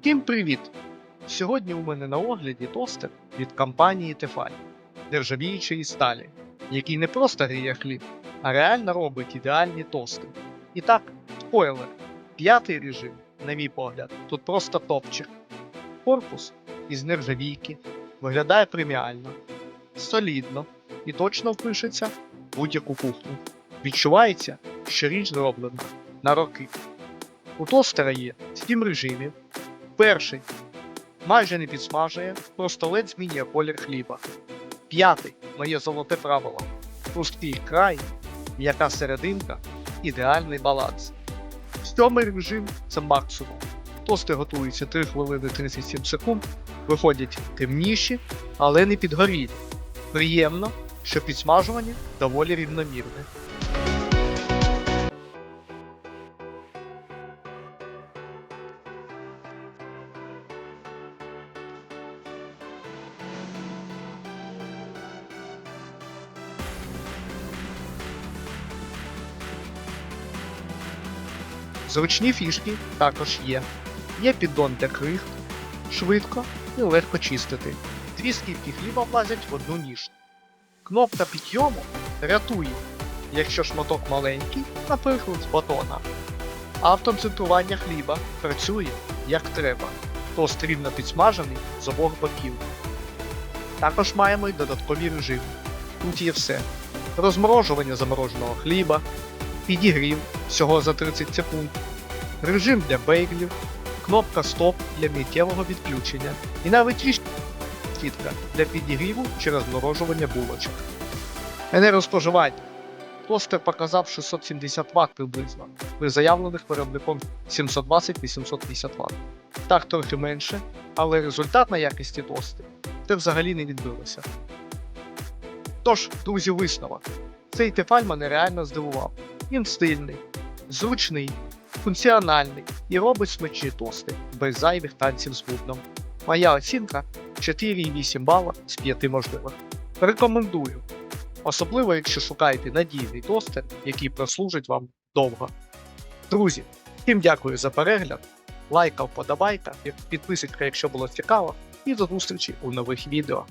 Всім привіт! Сьогодні у мене на огляді тостер від компанії Tefal нержавіючої сталі, який не просто гріє хліб, а реально робить ідеальні тости. І так, спойлер, п'ятий режим, на мій погляд, тут просто топчик. Корпус із нержавійки виглядає преміально, солідно і точно впишеться в будь-яку кухню. Відчувається, що річ зроблена на роки. У тостера є 7 режимів. Перший майже не підсмажує, просто ледь змінює колір хліба. П'ятий моє золоте правило. Пусткий край, м'яка серединка, ідеальний баланс. Сьомий режим це максимум. Тости готуються 3 хвилини 37 секунд, виходять темніші, але не підгорілі. Приємно, що підсмажування доволі рівномірне. Зручні фішки також є. Є піддон для крихт, швидко і легко чистити. Дві скільки хліба влазять в одну ніж. Кнопка підйому рятує, якщо шматок маленький, наприклад, з батона. Автоцентрування хліба працює як треба, тост рівно підсмажений з обох боків. Також маємо й додаткові режими. Тут є все: розморожування замороженого хліба, підігрів всього за 30 секунд, режим для бейглів, кнопка стоп для миттєвого відключення і навіть сітка для підігріву чи розморожування булочок. Енергоспоживання. Тостер показав 670 Вт приблизно, при заявлених виробником 720-850 Вт. Так трохи менше, але результат на якості тости це взагалі не відбилося. Тож, друзі, висновок. Цей тефаль мене реально здивував. Він стильний, зручний, функціональний і робить смачні тости без зайвих танців з бубном. Моя оцінка 4,8 бала з 5 можливих. Рекомендую. Особливо, якщо шукаєте надійний тостер, який прослужить вам довго. Друзі, всім дякую за перегляд, лайка, вподобайка, підписуйтесь, якщо було цікаво, і до зустрічі у нових відео.